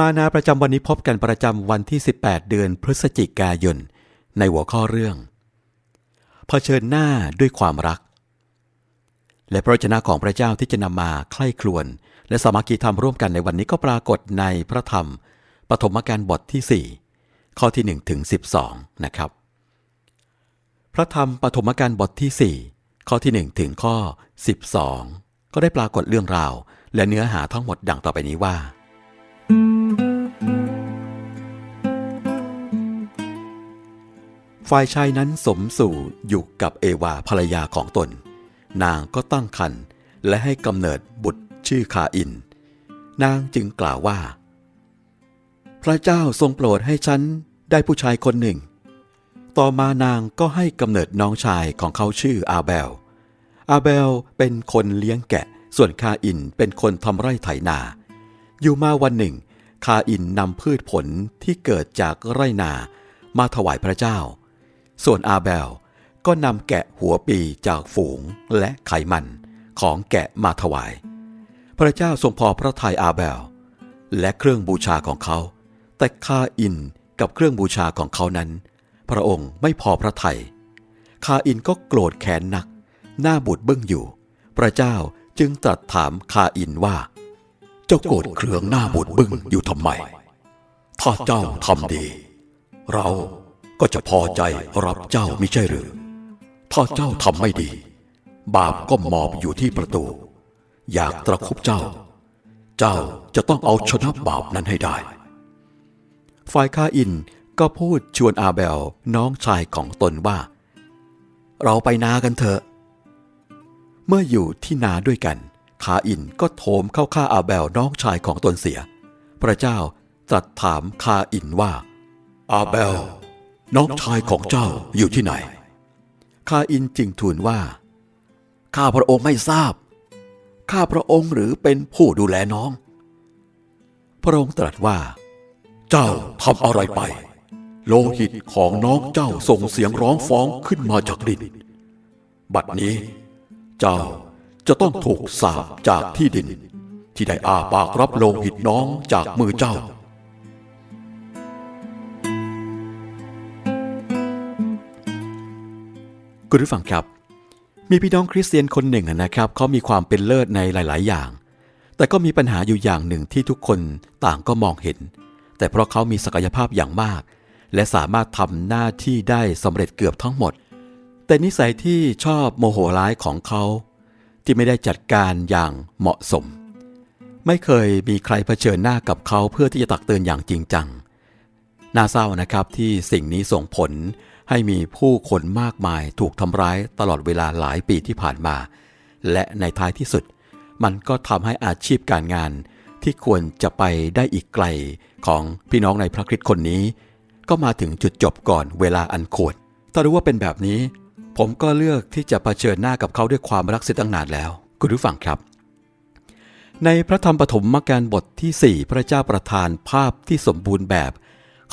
มานาประจำวันนี้พบกันประจำวันที่ 18 เดือนพฤศจิกายน ในหัวข้อเรื่องเผชิญหน้าด้วยความรัก และพระวจนะของพระเจ้าที่จะนำมาใคร่ครวญและสามัคคีธรรมร่วมกันในวันนี้ก็ปรากฏในพระธรรม ปฐมกาลบทที่ 4 ข้อที่ 1 ถึง 12 นะครับ พระธรรมปฐมกาลบทที่ 4 ข้อที่ 1 ถึงข้อ 12 ก็ได้ปรากฏเรื่องราว และเนื้อหาทั้งหมดดังต่อไปนี้ว่า ฝ่ายชายนั้นสมสู่อยู่กับเอวาภรรยาของตน นางก็ตั้งครรภ์และให้กำเนิดบุตรชื่อคาอิน นางจึงกล่าวว่า พระเจ้าทรงโปรดให้ฉันได้ผู้ชายคนหนึ่ง ต่อมานางก็ให้กำเนิดน้องชายของเขาชื่ออาเบล อาเบลเป็นคนเลี้ยงแกะ ส่วนคาอินเป็นคนทำไร่ไถนา อยู่มาวันหนึ่ง คาอินนำพืชผลที่เกิดจากไร่นามาถวายพระเจ้า ส่วนอาเบลก็นำแกะหัวปีจากฝูงและไขมันของแกะมาถวาย พระเจ้าทรงพอพระทัยอาเบล และเครื่องบูชาของเขา แต่คาอินกับเครื่องบูชาของเขานั้น พระองค์ไม่พอพระทัยคาอินก็โกรธแค้นนัก หน้าบูดบึ้องอยู่ พระเจ้าจึงตรัสถามคาอินว่า เจ้าโกรธเครืองหน้าบูดบึ้องอยู่ทำไม ถ้าเจ้าทำดี เรา ก็จะพอใจรับเจ้ามิใช่หรือ ถ้าเจ้าทำไม่ดี บาปก็หมอบอยู่ที่ประตู อยากตะคุบเจ้า เจ้าจะต้องเอาชนะบาปนั้นให้ได้ ฝ่ายคาอินก็พูดชวนอาเบลน้องชายของตนว่า เราไปนากันเถอะ เมื่ออยู่ที่นาด้วยกัน คาอินก็โถมเข้าฆ่าอาเบลน้องชายของตนเสีย พระเจ้าตรัสถามคาอินว่า อาเบล น้องชายของเจ้าอยู่ที่ไหนคาอินจึงทูลว่า ข้าพระองค์ไม่ทราบ ข้าพระองค์หรือเป็นผู้ดูแลน้อง พระองค์ตรัสว่า เจ้าทำอะไรไป โลหิตของน้องเจ้าส่งเสียงร้องฟ้องขึ้นมาจากดิน บัดนี้ เจ้าจะต้องถูกสาปจากที่ดิน ที่ได้อาปากรับโลหิตน้องจากมือเจ้า คุณผู้ฟังครับ มีพี่น้องคริสเตียนคนหนึ่งนะครับเขามีความเป็นเลิศในหลาย ๆ อย่าง แต่ก็มีปัญหาอยู่อย่างหนึ่งที่ทุกคนต่างก็มองเห็น แต่เพราะเขามีศักยภาพอย่างมาก และสามารถทำหน้าที่ได้สำเร็จเกือบทั้งหมด แต่นิสัยที่ชอบโมโหร้ายของเขา ที่ไม่ได้จัดการอย่างเหมาะสม ไม่เคยมีใครเผชิญหน้ากับเขาเพื่อที่จะตักเตือนอย่างจริงจังน่าเศร้านะครับที่สิ่งนี้ส่งผล ให้มีผู้คนมากมายถูกทำร้ายตลอดเวลาหลายปีที่ผ่านมา และในท้ายที่สุด มันก็ทำให้อาชีพการงาน ที่ควรจะไปได้อีกไกลของพี่น้องในพระคริสต์คนนี้ ก็มาถึงจุดจบก่อนเวลาอันควรถ้ารู้ว่าเป็นแบบนี้ ผมก็เลือกที่จะเผชิญหน้ากับเขาด้วยความรักเสียตั้งนานแล้ว คุณผู้ฟังครับ ในพระธรรมปฐมมกาลบทที่ 4 พระเจ้าประทานภาพที่สมบูรณ์แบบ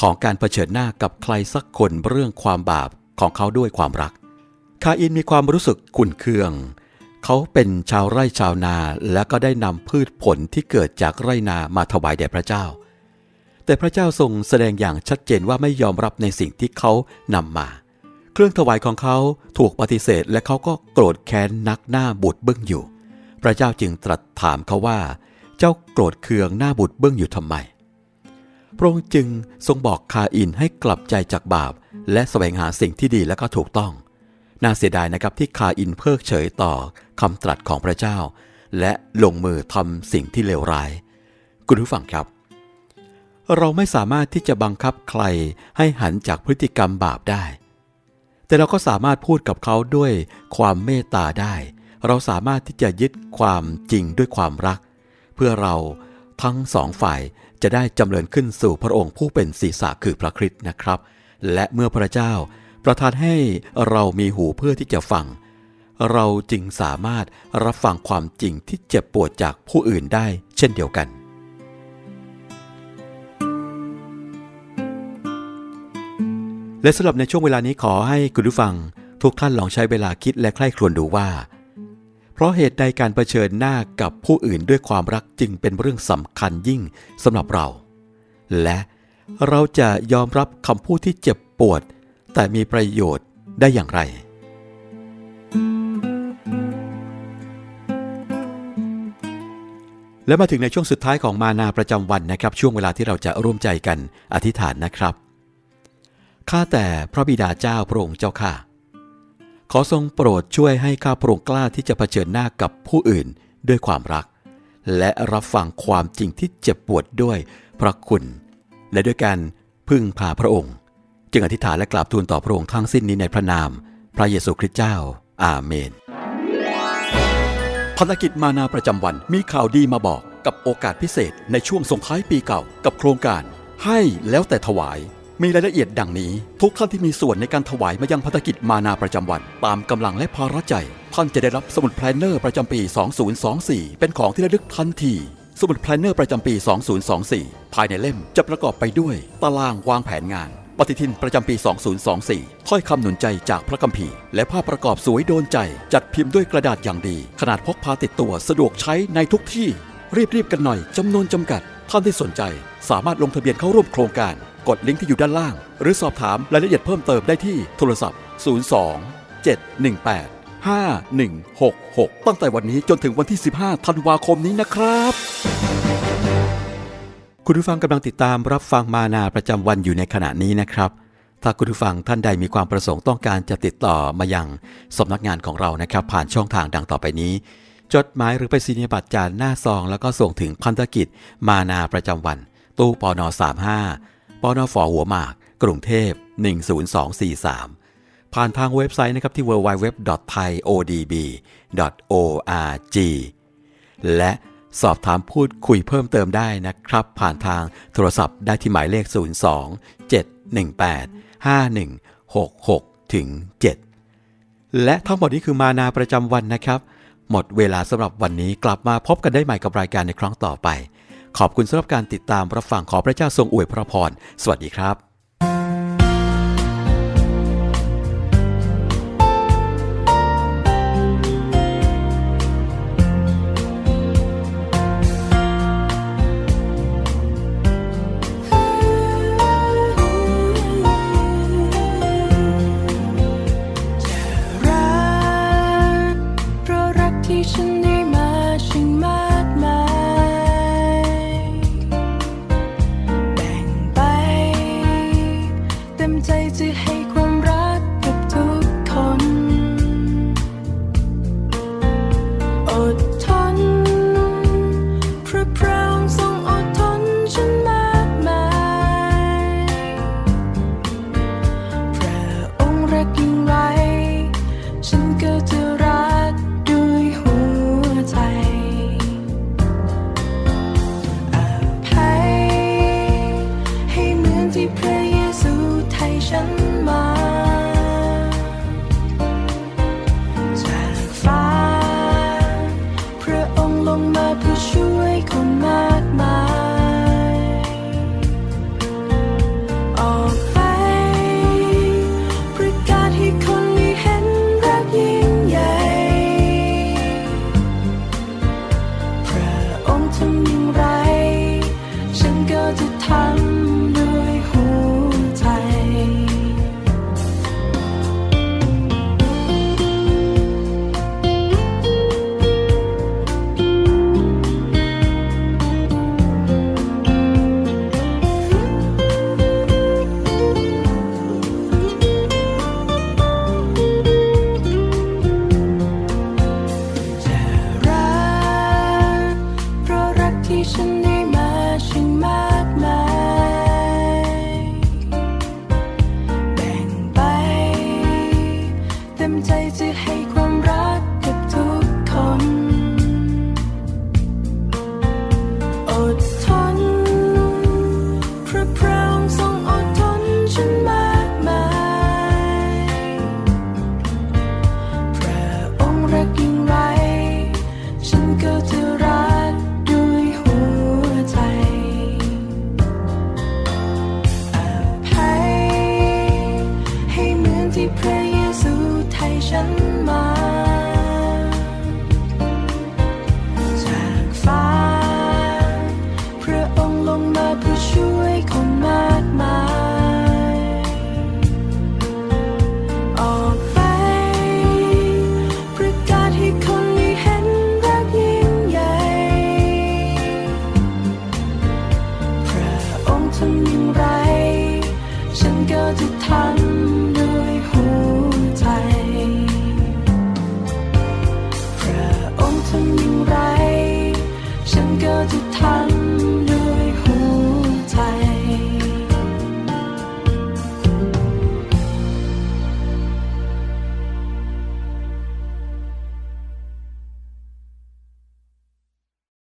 ของการเผชิญหน้ากับใครสักคนเรื่องความบาปของเขาด้วยความรัก คาอินมีความรู้สึกขุ่นเคือง เขาเป็นชาวไร่ชาวนาและก็ได้นำพืชผลที่เกิดจากไร่นามาถวายแด่พระเจ้า แต่พระเจ้าทรงแสดงอย่างชัดเจนว่าไม่ยอมรับในสิ่งที่เขานำมา เครื่องถวายของเขาถูกปฏิเสธและเขาก็โกรธแค้นนักหน้าบุดเบื้องอยู่ พระเจ้าจึงตรัสถามเขาว่า เจ้าโกรธเคืองหน้าบุดเบื้องอยู่ทำไม พระองค์จึงทรงบอกคาอินให้กลับใจจากบาป และแสวงหาสิ่งที่ดีและก็ถูกต้อง น่าเสียดายนะครับที่คาอินเพิกเฉยต่อคำตรัสของพระเจ้า และลงมือทำสิ่งที่เลวร้าย คุณผู้ฟังครับ เราไม่สามารถที่จะบังคับใครให้หันจากพฤติกรรมบาปได้ แต่เราก็สามารถพูดกับเขาด้วยความเมตตาได้ เราสามารถที่จะยึดความจริงด้วยความรัก เพื่อเรา ทั้งสองฝ่ายจะได้จำเริญขึ้นสู่พระองค์ผู้เป็นศีรษะคือพระคริสต์นะครับ และเมื่อพระเจ้าประทานให้เรามีหูเพื่อที่จะฟัง เราจึงสามารถรับฟังความจริงที่เจ็บปวดจากผู้อื่นได้เช่นเดียวกัน และสำหรับในช่วงเวลานี้ขอให้คุณผู้ฟัง ทุกท่านลองใช้เวลาคิดและใคร่ครวญดูว่า ราะเหตุใดการเผชิญหน้ากับผู้อื่นด้วยความรักจึงเป็นเรื่องสำคัญยิ่งสำหรับเรา และเราจะยอมรับคำพูดที่เจ็บปวด แต่มีประโยชน์ได้อย่างไร และมาถึงในช่วงสุดท้ายของมานาประจำวันนะครับ ช่วงเวลาที่เราจะร่วมใจกันอธิษฐานนะครับ ข้าแต่พระบิดาเจ้าพระองค์เจ้าข้า ขอทรงโปรดช่วยให้ข้าพระองค์กล้าที่จะเผชิญหน้ากับผู้อื่นด้วยความรัก และรับฟังความจริงที่เจ็บปวดด้วยพระคุณ และด้วยการพึ่งพาพระองค์ จึงอธิษฐานและกราบทูลต่อพระองค์ทั้งสิ้นนี้ในพระนาม พระเยซูคริสต์เจ้า อาเมนภารกิจมานาประจำวันมีข่าวดีมาบอกกับโอกาสพิเศษในช่วงส่งท้ายปีเก่ากับโครงการ ให้แล้วแต่ถวาย มีรายละเอียดดังนี้ ทุกท่านที่มีส่วนในการถวายมายังภารกิจมานาประจำวัน ตามกำลังและภาระใจ ท่านจะได้รับสมุดแพลนเนอร์ประจำปี 2024 เป็นของที่ระลึกทันที สมุดแพลนเนอร์ประจำปี 2024 ภายในเล่มจะประกอบไปด้วย ตารางวางแผนงาน ปฏิทินประจำปี 2024 ถ้อยคำหนุนใจจากพระคัมภีร์ และภาพประกอบสวยโดนใจ จัดพิมพ์ด้วยกระดาษอย่างดี ขนาดพกพาติดตัวสะดวกใช้ในทุกที่ รีบๆกันหน่อยจำนวนจำกัด ท่านที่สนใจ สามารถลงทะเบียนเข้าร่วมโครงการ ดลิงก์ที่อยู่ด้านล่าง หรือสอบถามรายละเอียดเพิ่มเติมได้ที่โทรศัพท์ 02 718 5166 ตั้งแต่วันนี้จนถึงวันที่ 15 ธันวาคมนี้นะครับ คุณผู้ฟังกำลังติดตามรับฟังมานาประจำวันอยู่ในขณะนี้นะครับ ถ้าคุณผู้ฟังท่านใดมีความประสงค์ต้องการจะติดต่อมายังสำนักงานของเรานะครับ ผ่านช่องทางดังต่อไปนี้ จดหมายหรือไปสีนิบัตรจานหน้าซอง แล้วก็ส่งถึงพันธกิจ มานาประจำวัน ตู้ปอนอ35 ปอนอฝอหัวหมาก กรุงเทพ 10243 ผ่านทางเว็บไซต์นะครับที่ www.thaiodb.org และสอบถามพูดคุยเพิ่มเติมได้นะครับ ผ่านทางโทรศัพท์ได้ที่หมายเลข 02 718 5166 ถึง 7 และทั้งหมดนี้คือมานาประจำวันนะครับ หมดเวลาสำหรับวันนี้กลับมาพบกันได้ใหม่กับรายการในครั้งต่อไป ขอบคุณสำหรับการติดตามรับฟังขอพระเจ้าทรงอวยพระพร สวัสดีครับ